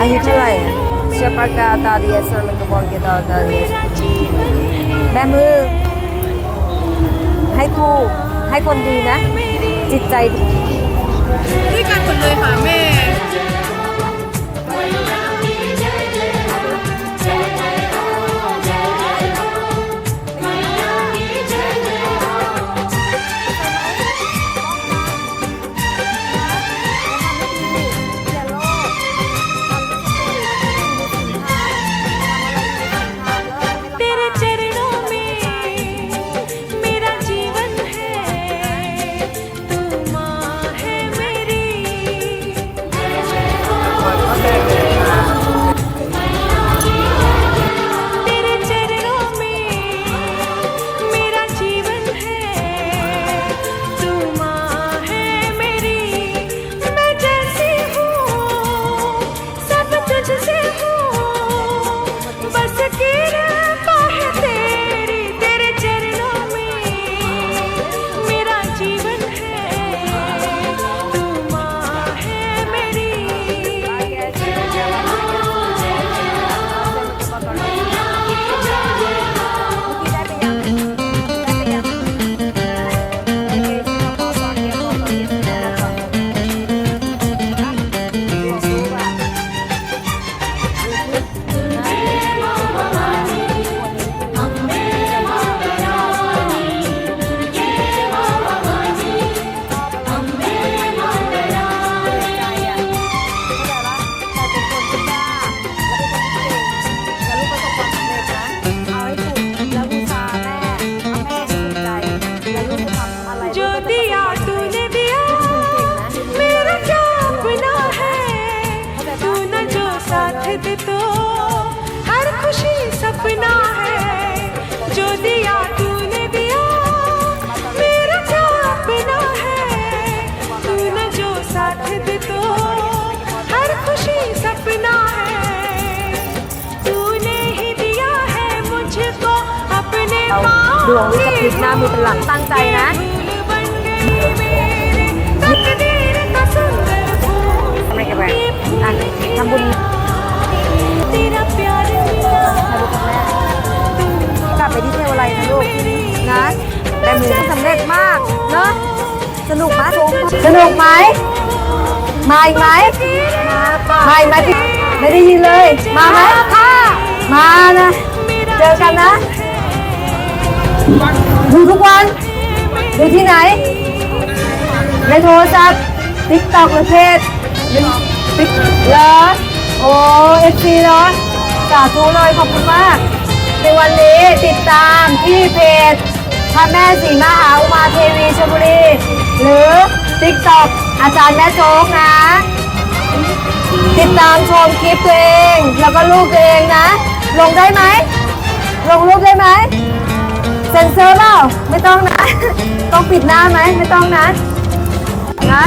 อายุเท่าไหร่อะ Siapa kata dia sama kebon kita tadi แม่มือ ให้ครูให้คนดีนะ จิตใจดีด้วยกันหมดเลยค่ะแม่ ดวงวิจะพลิกหน้ามือเป็นหลังตั้งใจนะ ทำอะไกันไปอะทำบุญกลับไปที่เทวะไลยนะลูกนะไต้มือสำเร็จมากเนอะสนุกไหมสนุกไหมมาอีกไหมมาอีกไหมพี่ไม่ได้ยินเลย มาไหมมานะ เจอกันนะ ดูทุกวัน ดูที่ไหน ในโทรศัพท์ติ๊กต็อกหรือเพจติ๊กเหรอโอ้เอฟซีเหรอสาธุเลยขอบคุณมาก ในวันนี้ติดตามที่เพจพระแม่ศรีมหาอุมาเทวีชลบุรี หรือติ๊กต็อกอาจารย์แม่โจ๊กนะ ติดตามชมคลิปตัวเอง แล้วก็ลูกตัวเองนะ ลงได้ไหม ลงรูปได้ไหม ซ็นเซอร์เปล่าไม่ต้องนะ ต้องปิดหน้าไหมไม่ต้องนะนะ